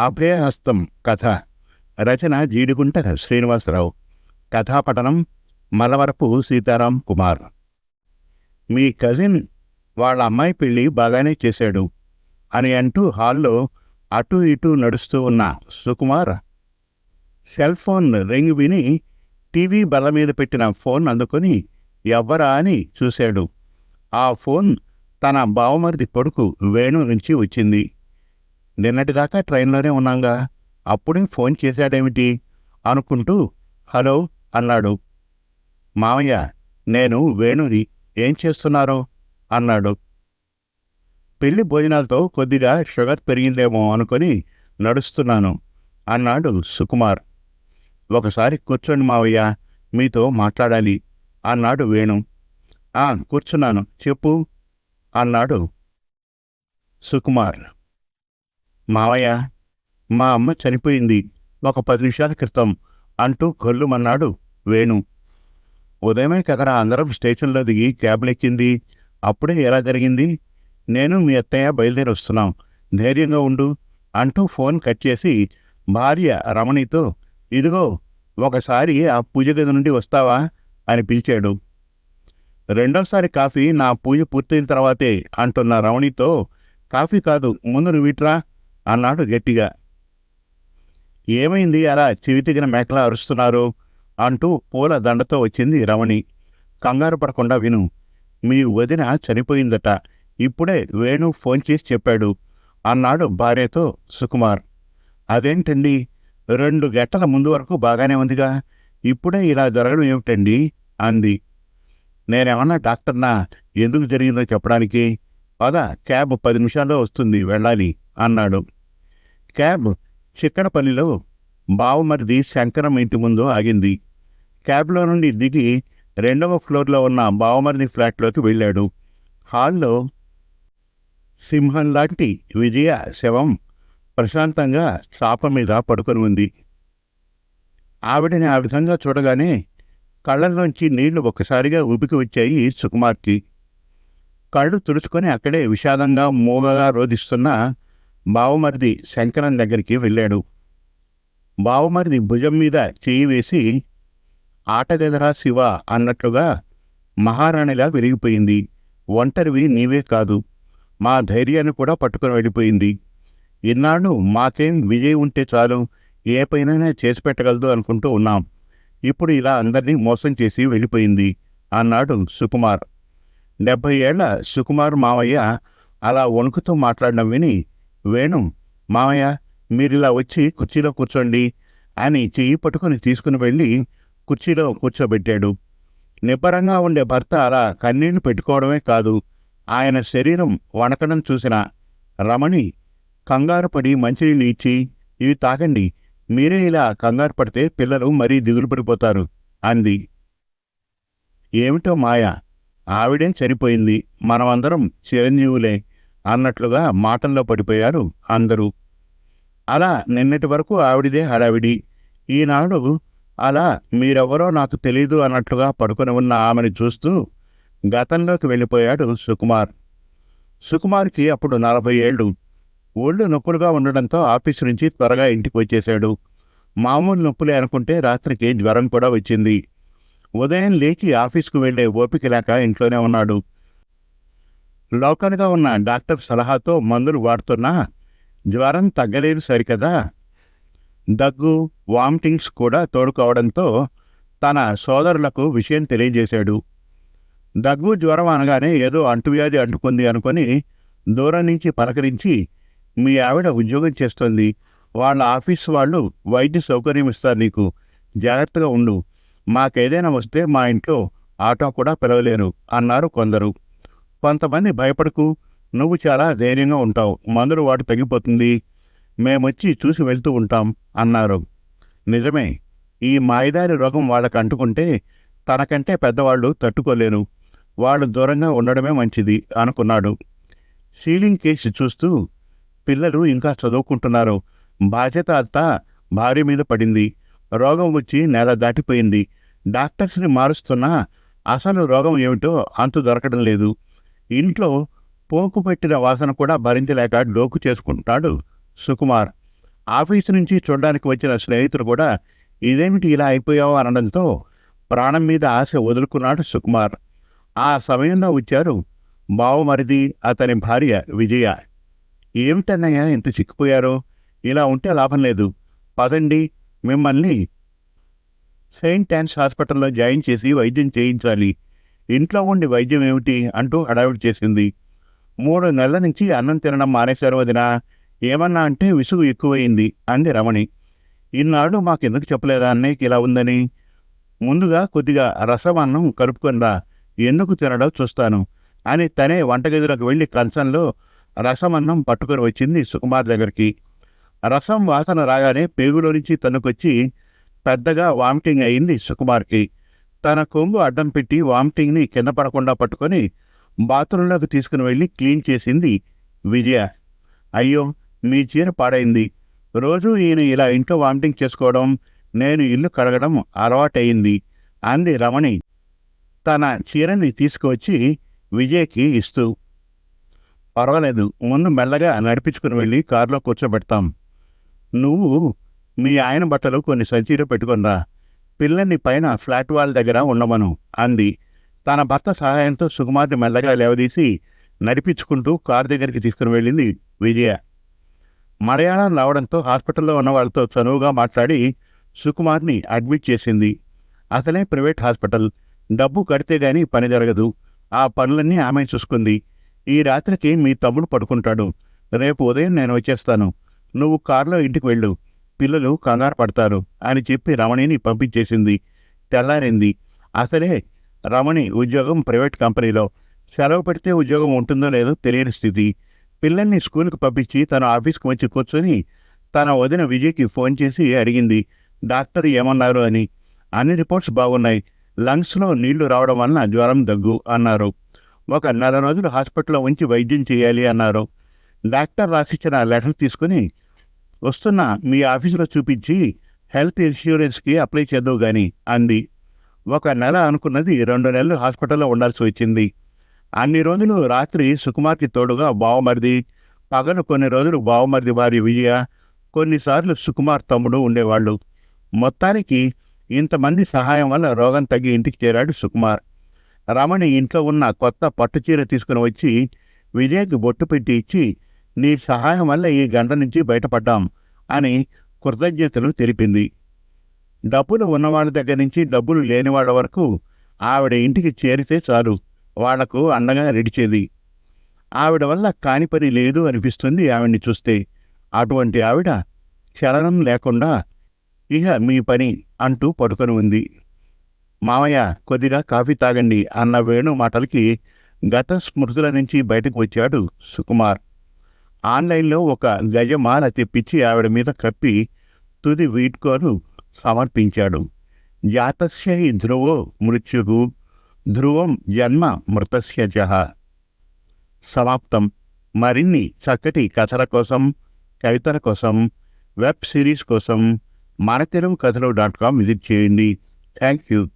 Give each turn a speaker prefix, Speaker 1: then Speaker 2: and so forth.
Speaker 1: అభయహస్తం కథ. రచన జీడిగుంట శ్రీనివాసరావు. కథాపఠనం మలవరపు సీతారాం కుమార్. మీ కజిన్ వాళ్ళ అమ్మాయి పెళ్ళి బాగానే చేశాడు అని అంటూ హాల్లో అటూ ఇటూ నడుస్తూ ఉన్న సుకుమార్ సెల్ ఫోన్ రింగ్ విని టీవీ బల్ల మీద పెట్టిన ఫోన్ అందుకొని ఎవ్వరా అని చూశాడు. ఆ ఫోన్ తన బావమరిది కొడుకు వేణు నుంచి వచ్చింది. నిన్నటిదాకా ట్రైన్లోనే ఉన్నాంగా. అప్పుడే ఫోన్ చేశాడేమిటి? అనుకుంటూ హలో అన్నాడు. మావయ్య నేను వేణుని ఏం చేస్తున్నారో? అన్నాడు. పెళ్ళి భోజనాలతో కొద్దిగా షుగర్ పెరిగిందేమో అనుకొని నడుస్తున్నాను అన్నాడు సుకుమార్. ఒకసారి కూర్చోండి మావయ్య మీతో మాట్లాడాలి అన్నాడు వేణు. ఆ కూర్చున్నాను చెప్పు అన్నాడు సుకుమార్. మావయ్య మా అమ్మ చనిపోయింది ఒక పది నిమిషాల క్రితం అంటూ కొల్లుమన్నాడు వేణు. ఉదయమే కదరా అందరం స్టేషన్లో దిగి క్యాబ్లెక్కింది అప్పుడే ఎలా జరిగింది? నేను మీ అత్తయ్య బయలుదేరి వస్తున్నాం. ధైర్యంగా ఉండు అంటూ ఫోన్ కట్ చేసి భార్య రమణితో ఇదిగో ఒకసారి ఆ పూజ గది నుండి వస్తావా? అని పిలిచాడు. రెండోసారి కాఫీ నా పూజ పూర్తయిన తర్వాతే అంటున్న రమణితో కాఫీ కాదు ముందు నువ్వు ఇట్రా. అన్నాడు గట్టిగా. ఏమైంది అలా చివితిగిన మేకలా అరుస్తున్నారు? అంటూ పూల దండతో వచ్చింది రమణి. కంగారు పడకుండా విను మీ వదిన చనిపోయిందట. ఇప్పుడే వేణు ఫోన్ చేసి చెప్పాడు అన్నాడు భార్యతో సుకుమార్. అదేంటండి? రెండు గంటల ముందు వరకు బాగానే ఉందిగా. ఇప్పుడే ఇలా జరగడం ఏమిటండి? అంది. నేనేమన్నా డాక్టర్నా? ఎందుకు జరిగిందో చెప్పడానికి. పద క్యాబ్ పది నిమిషాల్లో వస్తుంది వెళ్ళాలి. అన్నాడు. క్యాబ్ చిక్కడపల్లిలో బావమరిది శంకరం ఇంటి ముందు ఆగింది. క్యాబ్లో నుండి దిగి రెండవ ఫ్లోర్లో ఉన్న బావమరిది ఫ్లాట్లోకి వెళ్ళాడు. హాల్లో సింహం లాంటి విజయ శవం ప్రశాంతంగా చాప మీద పడుకొని ఉంది. ఆవిడని ఆ విధంగా చూడగానే కళ్ళల్లోంచి నీళ్ళు ఒక్కసారిగా ఉబికి వచ్చాయి సుకుమార్కి. కళ్ళు తుడుచుకొని అక్కడే విషాదంగా మూగగా రోధిస్తున్న బావమరిది శంకరం దగ్గరికి వెళ్ళాడు. బావమరిది భుజం మీద చేయి వేసి ఆటగదరా శివ అన్నట్లుగా మహారాణిలా విరిగిపోయింది. ఒంటరివి నీవే కాదు మా ధైర్యాన్ని కూడా పట్టుకుని వెళ్ళిపోయింది. ఇన్నాళ్ళు మాకేం విజయ్ ఉంటే చాలు ఏ పైనైనా చేసి పెట్టగలదు అనుకుంటూ ఉన్నాం. ఇప్పుడు ఇలా అందరినీ మోసం చేసి వెళ్ళిపోయింది అన్నాడు సుకుమార్. డెబ్భై ఏళ్ళ సుకుమార్ మావయ్య అలా వణుకుతూ మాట్లాడడం విని వేణు మామయ్య మీరిలా వచ్చి కుర్చీలో కూర్చోండి అని చెయ్యి పట్టుకుని తీసుకుని వెళ్ళి కుర్చీలో కూర్చోబెట్టాడు. నిబ్బరంగా ఉండే భర్త అలా కన్నీళ్ళు పెట్టుకోవడమే కాదు ఆయన శరీరం వణకడం చూసిన రమణి కంగారు పడి మంచినీళ్ళు ఇచ్చి ఇవి తాగండి మీరే ఇలా కంగారు పడితే పిల్లలు మరీ దిగులు పడిపోతారు అంది. ఏమిటో మాయ ఆవిడే చనిపోయింది మనమందరం చిరంజీవులే అన్నట్లుగా మాటల్లో పడిపోయారు అందరూ. అలా నిన్నటి వరకు ఆవిడిదే హడావిడి. ఈనాడు అలా మీరెవరో నాకు తెలీదు అన్నట్లుగా పడుకొని ఉన్న ఆమెను చూస్తూ గతంలోకి వెళ్ళిపోయాడు సుకుమార్. సుకుమార్కి అప్పుడు నలభై ఏళ్ళు. ఒళ్ళు నొప్పులుగా ఉండడంతో ఆఫీసు నుంచి త్వరగా ఇంటికి వచ్చేశాడు. మామూలు నొప్పులే అనుకుంటే రాత్రికి జ్వరం కూడా వచ్చింది. ఉదయం లేచి ఆఫీస్కు వెళ్ళే ఓపిక లేక ఇంట్లోనే ఉన్నాడు. లోకల్గా ఉన్న డాక్టర్ సలహాతో మందులు వాడుతున్నా జ్వరం తగ్గలేదు సరికదా? దగ్గు వామిటింగ్స్ కూడా తోడుకోవడంతో తన సోదరులకు విషయం తెలియజేశాడు. దగ్గు జ్వరం అనగానే ఏదో అంటువ్యాధి అంటుకుంది అనుకొని దూరం నుంచి పలకరించి మీ ఆవిడ ఉద్యోగం చేస్తోంది. వాళ్ళ ఆఫీస్ వాళ్ళు వైద్య సౌకర్యం ఇస్తారు నీకు. జాగ్రత్తగా ఉండు. మాకేదైనా వస్తే మా ఇంట్లో ఆటో కూడా పిలవలేరు అన్నారు కొందరు. కొంతమంది భయపడకు నువ్వు చాలా ధైర్యంగా ఉంటావు మందులు వాడు తగ్గిపోతుంది మేమొచ్చి చూసి వెళ్తూ ఉంటాం అన్నారు. నిజమే ఈ మాయదారి రోగం వాళ్ళకు అంటుకుంటే తనకంటే పెద్దవాళ్ళు తట్టుకోలేరు వాళ్ళు దూరంగా ఉండడమే మంచిది అనుకున్నాడు. సీలింగ్ కేసు చూస్తూ పిల్లలు ఇంకా చదువుకుంటున్నారు. బాధ్యత అంతా భార్య మీద పడింది. రోగం వచ్చి నెల దాటిపోయింది. డాక్టర్స్ని మారుస్తున్నా అసలు రోగం ఏమిటో అంతు దొరకడం లేదు. ఇంట్లో పోకుపెట్టిన వాసన కూడా భరించలేక డోకు చేసుకుంటాడు సుకుమార్. ఆఫీసు నుంచి చూడడానికి వచ్చిన స్నేహితుడు కూడా ఇదేమిటి ఇలా అయిపోయావు? అనడంతో ప్రాణం మీద ఆశ వదులుకున్నాడు సుకుమార్. ఆ సమయంలో వచ్చారు బావమరిది అతని భార్య విజయ. ఏమిటన్నయ్యా ఇంత చిక్కిపోయారో? ఇలా ఉంటే లాభం లేదు. పదండి మిమ్మల్ని సెయింట్ యాన్స్ హాస్పిటల్లో జాయిన్ చేసి వైద్యం చేయించాలి. ఇంట్లో ఉండి వైద్యం ఏమిటి అంటూ హడావిడి చేసింది. మూడు నెలల నుంచి అన్నం తినడం మానేశారు వదిన. ఏమన్నా అంటే విసుగు ఎక్కువయింది అంది రమణి. ఇన్నాళ్ళు మాకెందుకు చెప్పలేదా అన్నయ్యకి ఇలా ఉందని. ముందుగా కొద్దిగా రసం అన్నం కలుపుకొనిరా ఎందుకు తినడో చూస్తాను అని తనే వంటగదిలోకి వెళ్ళి కంచంలో రసమన్నం పట్టుకొని వచ్చింది సుకుమార్ దగ్గరికి. రసం వాసన రాగానే పేగులో నుంచి తనుకొచ్చి పెద్దగా వామిటింగ్ అయింది సుకుమార్కి. తన కొంగు అడ్డం పెట్టి వామిటింగ్ని కింద పడకుండా పట్టుకొని బాత్రూంలోకి తీసుకుని వెళ్ళి క్లీన్ చేసింది విజయ. అయ్యో మీ చీర పాడైంది. రోజూ ఈయన ఇలా ఇంట్లో వామిటింగ్ చేసుకోవడం నేను ఇల్లు కడగడం అలవాటయింది అంది రమణి. తన చీరని తీసుకువచ్చి విజయ్కి ఇస్తూ పర్వాలేదు ముందు మెల్లగా నడిపించుకుని వెళ్ళి కారులో కూర్చోబెడతాం. నువ్వు మీ ఆయన బట్టలు కొన్ని సంచిలో పెట్టుకొనిరా పిల్లల్ని పైన ఫ్లాట్ వాల్ దగ్గర ఉండమను అంది. తన భర్త సహాయంతో సుకుమార్ని మెల్లగా లేవదీసి నడిపించుకుంటూ కారు దగ్గరికి తీసుకుని వెళ్ళింది విజయ. మలయాళం రావడంతో హాస్పిటల్లో ఉన్న వాళ్ళతో చనువుగా మాట్లాడి సుకుమార్ని అడ్మిట్ చేసింది. అసలే ప్రైవేట్ హాస్పిటల్. డబ్బు కడితే గాని పని జరగదు. ఆ పనులన్నీ ఆమె చూసుకుంది. ఈ రాత్రికి మీ తమ్ముడు పడుకుంటాడు. రేపు ఉదయం నేను వచ్చేస్తాను. నువ్వు కారులో ఇంటికి వెళ్ళు. పిల్లలు కంగారు పడతారు అని చెప్పి రమణిని పంపించేసింది. తెల్లారింది. అసలే రమణి ఉద్యోగం ప్రైవేట్ కంపెనీలో. సెలవు పెడితే ఉద్యోగం ఉంటుందో లేదో తెలియని స్థితి. పిల్లల్ని స్కూల్కి పంపించి తన ఆఫీస్కి వచ్చి కూర్చొని తన వదిన విజయ్కి ఫోన్ చేసి అడిగింది. డాక్టర్ ఏమన్నారు అని. అన్ని రిపోర్ట్స్ బాగున్నాయి. లంగ్స్లో నీళ్ళు రావడం వలన జ్వరం దగ్గు అన్నారు. ఒక నెల రోజులు హాస్పిటల్లో ఉంచి వైద్యం చేయాలి అన్నారు. డాక్టర్ రాసిచ్చిన లెటర్ తీసుకుని వస్తున్న మీ ఆఫీసులో చూపించి హెల్త్ ఇన్సూరెన్స్కి అప్లై చేద్దావు కానీ అంది. ఒక నెల అనుకున్నది రెండు నెలలు హాస్పిటల్లో ఉండాల్సి వచ్చింది. అన్ని రోజులు రాత్రి సుకుమార్కి తోడుగా బావమరిది పగలు కొన్ని రోజులు బావమరిది వారి విజయ కొన్నిసార్లు సుకుమార్ తమ్ముడు ఉండేవాళ్ళు. మొత్తానికి ఇంతమంది సహాయం వల్ల రోగం తగ్గి ఇంటికి చేరాడు సుకుమార్. రమణి ఇంట్లో ఉన్న కొత్త పట్టుచీర తీసుకుని వచ్చి విజయ్కి బొట్టు పెట్టి ఇచ్చి నీ సహాయం వల్ల ఈ గంట నుంచి బయటపడ్డాం అని కృతజ్ఞతలు తెలిపింది. డబ్బులు ఉన్నవాళ్ళ దగ్గర నుంచి డబ్బులు లేనివాళ్ళ వరకు ఆవిడ ఇంటికి చేరితే చాలు వాళ్ళకు అండగా నడిచేది ఆవిడ వల్ల కాని పని లేదు అనిపిస్తుంది ఆవిడ్ని చూస్తే. అటువంటి ఆవిడ చలనం లేకుండా ఇహ మీ పని అంటూ పడుకొని ఉంది. మామయ్య కొద్దిగా కాఫీ తాగండి అన్న వేణు మాటలకి గత స్మృతుల నుంచి బయటకు వచ్చాడు సుకుమార్. ఆన్లైన్లో ఒక గజమాల తెప్పించి ఆవిడ మీద కప్పి తుది వీడ్కోను సమర్పించాడు. జాతస్య ధ్రువో మృత్యు ధ్రువం జన్మ మృతస్య జహ సమాప్తం. మరిన్ని చక్కటి కథల కోసం కవితల కోసం వెబ్ సిరీస్ కోసం Mana Telugu Kathalu dot com visit చేయండి. Thank you.